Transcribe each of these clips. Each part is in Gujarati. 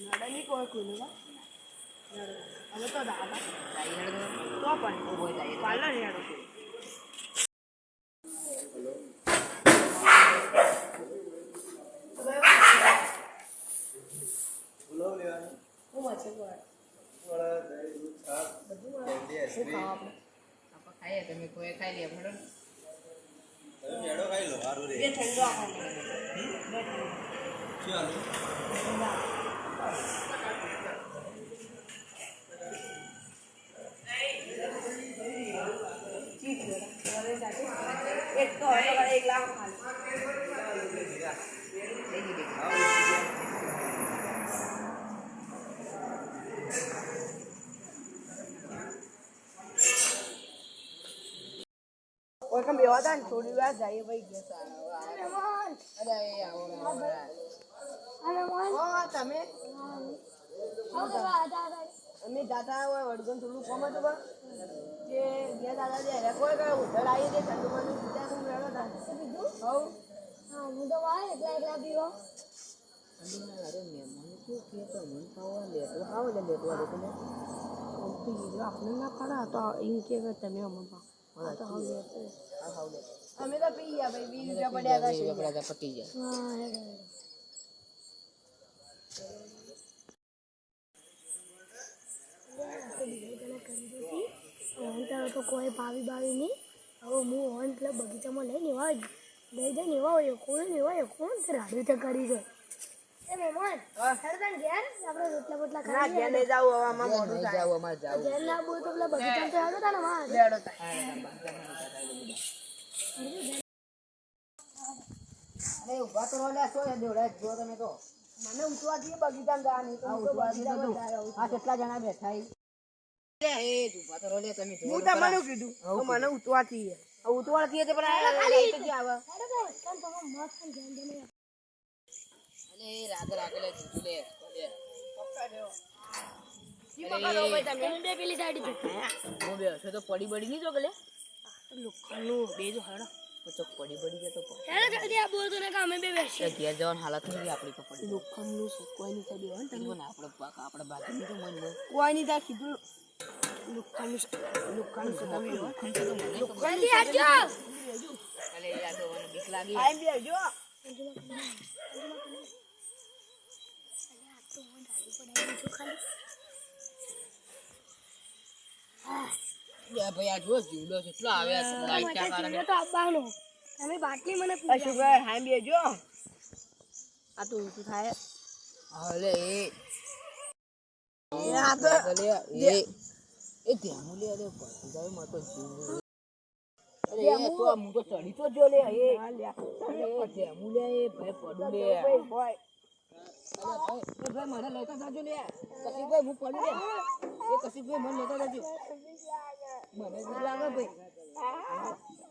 નડે નહીં કોઈ કોઈનું કા નડે. હવે તો દાદા જાય હેડ તો. તો પણ ઉભો જાય તો. પાર્લર હેડો છે બોલો લેવાનું હું વચ્ચે બોલ વડા દહીં દૂધ છાશ કેન્ડી શું ખાવા આઈસ્ક્રીમ આપણે આપણે ખાઈએ તમે કોઈ ખાઈ લે હેડો ને. તમે મેળો ખાઈ લો સારું રે બે ઠંડો આપો મને. બે ઠંડો શું એક તો એક લાખ ખાલી કોઈ કમ બેવા હતા ને થોડી વાર જઈએ ભાઈ ગયા અરે આવો. તમે અમે દાદા હોય વડગન થોડું કોમ હતું બા જે બે દાદા જે રેકોર્ડ કોઈ કયો ઉધર આવી દે પાણી પીતા હું મેળો તા હવ અંદરના અરે મહેમાનો શું કહે તો લોકોને. આપણે ના તો એમ કે કે તમે લે. અમે તો પી ગયા, ભાઈ, વીસ રૂપિયા પડ્યા હતા છે. કોઈ ભાવી ભાવી નહીં હવે હું ઓન પેલા બગીચામાં લઈને એવા લઈ જઈને એવા હોય કોણ એવા હોય કોણ તે રાડ્યું તે કરી છે બોલ તો પેલા બગીચામાં તો આવ્યો હતા માં લેડો અરે ઊભા તો રહો લે, દેવડા? જો તમે તો મને ઉઠવા દે બગીચા જવાની. તો આ ઉઠવા બગીચામાં તું. આ કેટલા જણા બેઠા એ જ ઊભા તો રહો તમે જોવો હું તમને કીધું? મને ઉઠવાથી ઉઠવાથી છે પણ આ લાઈટ જ આવે અરે ભાઈ તને તમે મસ્ત ધ્યાન દેને અલે, રાગ રાગ લે, લે, લે. ઈ પકડો ભાઈ તમે. બે પેલી સાઈડ હું બેઠો તો પડી બડી નહીં જો કે લે? લોખંડનું બેજો હેડો તો પડી પડી બડી જાય તો પ- જલ્દી આ બોલ તો ને કામે બે બેસી તો ઘેર જવાન હાલત નહીં રહી આપણી તો પડી લોખંડનું છે કોઈ નહીં કરી હોય તમને ને આપણે પાક- આપણે બાકી નહીં તો મન. કોઈ નહીં થાય કીધું. લોખંડનું છે લોખંડનું છે તમે હો. તો મને તો મને. જલ્દી આવજો. અલે, યાર તો મને બીક લાગી. આઈ બેજો લે, ભાઈ, આ જો જીવડો કેટલો આવે છે, લાઈટ કારણે. તો આવવાનો. તમે બાટલી મને આ પૂછ્યા શુગર બેજો આ તો ઊંચું થાય. અલે, એ. એ આ તો એ. એ ધ્યાન લે અરે જાય જીવ અરે એ તો આ મું તો ચડી તો જો લે એ. ધ્યાન લે એ ભાઈ પડું લે. ભાઈ ભાઈ. મને લેતા જાજો લે. કશી ભાઈ હું પડું લે. એ કશી ભાઈ મને લેતા જાજો. મને બીક લાગે ભાઈ.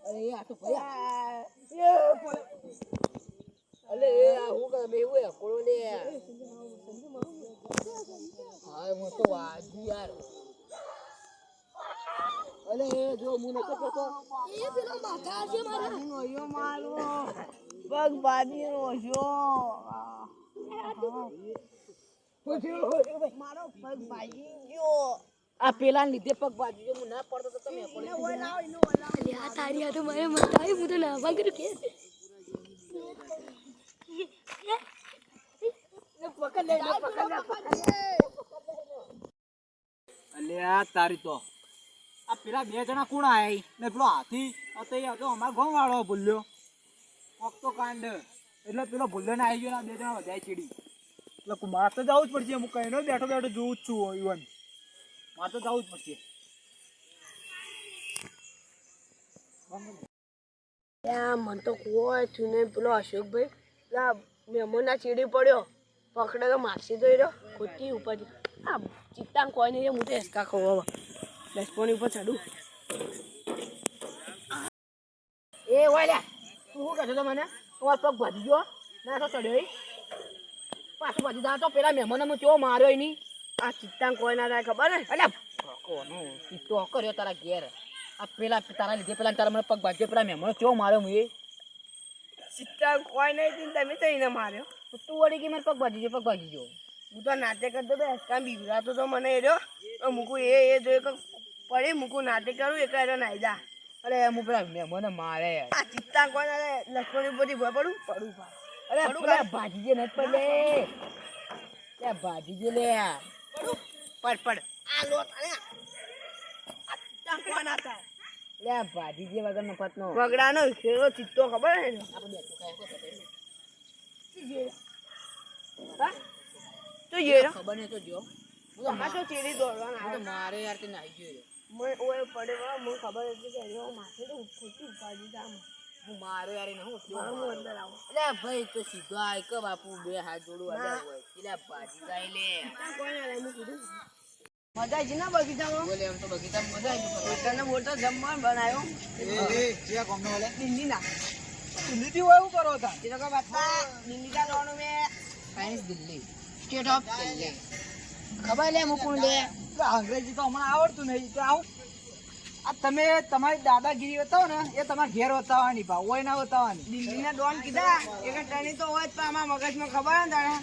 અરે આ તો ભાઈ અલે આ હું કરે એવું એ કોળો હા હું તો વાજુ યાર. અલે જો હું નતો કહેતો એ પેલો માથા છે મારા. ઓયો મારો. પગ રોજો મારો પગ ભાજી ગયો. આ પેલા લીધે પગ બાજુ જો હું ના પડતો તો તમે પડી આ તારી આ તો મારે મત આવી હું તો ના ભાગરું કે. અલ્યા તારી તો. આ પેલા બે જણા કોણ આયા ને પેલો હાથી હતો એ હતો અમારા ગામ વાળો ભૂલ્યો. કોક તો કાંડ. એટલે પેલો ભૂલ્યો ને આવી ગયો બે જણા વધારે ચીડી. એટલે કુ- મારે તો જવું જ પડશે હું કઈ બેઠો બેઠો જોઉં જ છું ઈવન. મારે તો જવું જ પડશે. મન તો કોઈ છું ને, પેલો અશોકભાઈ, પેલા મહેમાનના ચીડી પડ્યો, પકડે તો મારસી તો રહ્યો, ખોટી ઉપર આ ચિત્તા કોઈ નહીં હું તો હેસકા ખાવ હવે. ઉપર ચડું. એ હોય લે તું શું કહેતો તો મને? તમારો પગ ભાજી ગયો? ના, તો ચડ્યો? પાછું ભાજી દા તો પેલા મહેમાનો હું કેવો માર્યો નહીં? આ ચિત્તા કોઈ ના થાય ખબર ને અલ્યા કોનો સીતો કર્યો તારા ઘેર? આ પેલા તારા લીધે પેલા તારા મને પગ બાજુ પેલા મહેમાનો કેવો માર્યો હું એ ચિત્તા કોઈ નહીં તમે તો એને માર્યો. તો વળી કે મારે પગ બાજુ પગ બાજુ જો હું તો નાટે કરતો તો કાં બીવરાતો તો મને એ રહ્યો. તો મૂકું એ એ જોઈ પડે મૂકું નાટક કરું એક એરો નાઈ જા. અરે હું પેલા મહેમાને મારે. આ ચિત્તા કોણ અરે લક્ષ્મણ બધી ભય પડું? પડું અરે ભાજી જે નથી પડે. લે ભાજીજે લે પડું પડ. પડ આ લોટ આ ચિત્તા કોણ હતા. લે ભાજીજે વગર મફત વગડાનો ખેરો ચિત્તો ખબર હે? ને હા? તો જે ખબર નહીં તો જો. હું તો તમારે દોડવાના હું. મારે યાર તે નાઈ ગયો મને ઓય પડે બા ખબર હતી કે માથે તો ખોટી ઉપાડી દામ હું મારો યાર એને હું મારું અંદર આવો. એટલે ભાઈ તો સીધો આય કે બાપુ બે હાથ જોડું અલે હોય. એટલે ભાજી જાય લે. કોણ આલે ના કીધું મજા આવી છે ને બગીચામાં? બોલે એમ તો બગીચામાં મજા આવી ગઈ તને મોટો બનાવ્યો એ જે કોમનો કરો તા એ લોકો બાપા મેં science Delhi. State of Delhi. ખબર લે મુકું લે. તો અંગ્રેજી તો હમણાં આવડતું નહીં. તો આવું આ તમે તમારી દાદાગીરી બતાવો ને એ તમારા ઘેર બતાવવાની ભાવ હોય ના બતાવવાની. દિલ્હીના ડોન કીધા એક ટાણી તો હોય જ પણ આમાં મગજમાં ખબર ને તને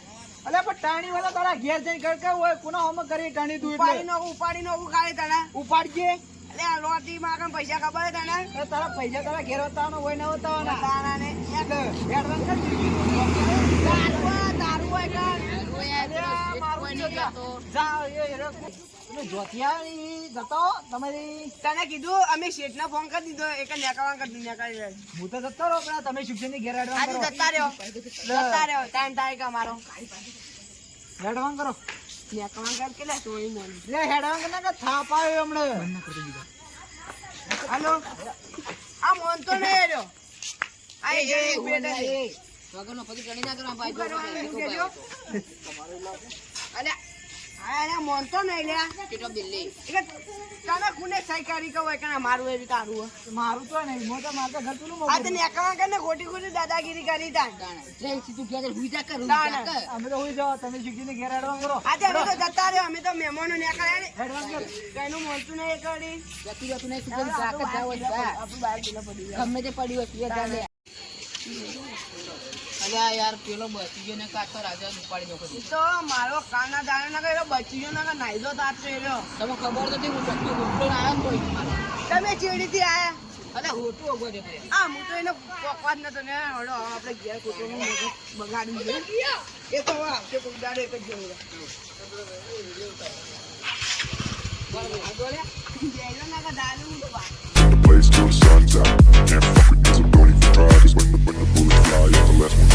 અલે પણ ટાણી વાળા તારા ઘેર જઈને કરકા હોય? કોના હોમ કરી ટાણી તું ઉપાડી નો ઉપાડી નો ઉકાળી તને ઉપાડજે. અલે આ લોટી માં પૈસા ખબર તને એ તારા પૈસા તારા ઘેર બતાવવાનો હોય ના બતાવવાના? તારા ને. એડવાન્સ કરી. તારું હોય, તારું હોય કાં? મારું જો એ, એ, રે. તમે જતો તમારી તને કીધું અમે શેઠને ફોન કરી દીધો એક નેકાવા કરી દીધું નેકાળી હું તો જતો રહો પણ તમે શિક્ષણની ઘેર એડવાન્સ કરો. જતા રહ્યો. જતા રહ્યો. ટાઈમ થાય કે અમારો? એડવાન્સ કરો. નેકાવા કર કે લે લે થાપ આવ્યો હમણે. હાલો. આ રહ્યો એ વગરનો પછી ટણી ના કરવા ભાઈ શું કહેજો? અલ્યા, આ અલ્યા મોનતો નહીં એટલે તને કોને સહી કહો કે મારું એવી તારું મારું તો નહીં હું તો મારે તો ઘર આ તો કરીને ખોટી ખોટી દાદાગીરી કરી તાણ ટ્રેન સીધું ગયા હુઈ જા કર ના, ના. અમે તો હોઈ જાઓ તમે શિક્ષણની ઘેર એડવાન્સ કરો. આજે અમે તો જતા રહ્યો અમે તો મહેમાનો ને. કરો. કઈનું મોનતું નહીં એ કરી જતી જતું નહીં સીધું જાક જાવ આપણું બહાર ગયેલો પડી ગમે તે પડ્યું તે લે. અલ્યા યાર પેલો બચી ગયો ને કાચો રાજા ઉપાડી નાખો તો મારો કાના દાણા ના કર્યો બચી ગયો ના નાઈદો તાપ તમે ખબર નથી હું ચક્કી હોટલો આવ્યો ને તમે ચેડી થી આયા અરે હોટું ઓગો દે આ હું તો એનો પકવાજ નતો ને હડો આપણે ઘેર બગાડી દીધું Place till the sun's. Can't fuck with this. I'm going try. Cause when the, when the bullets fly, you're the last one.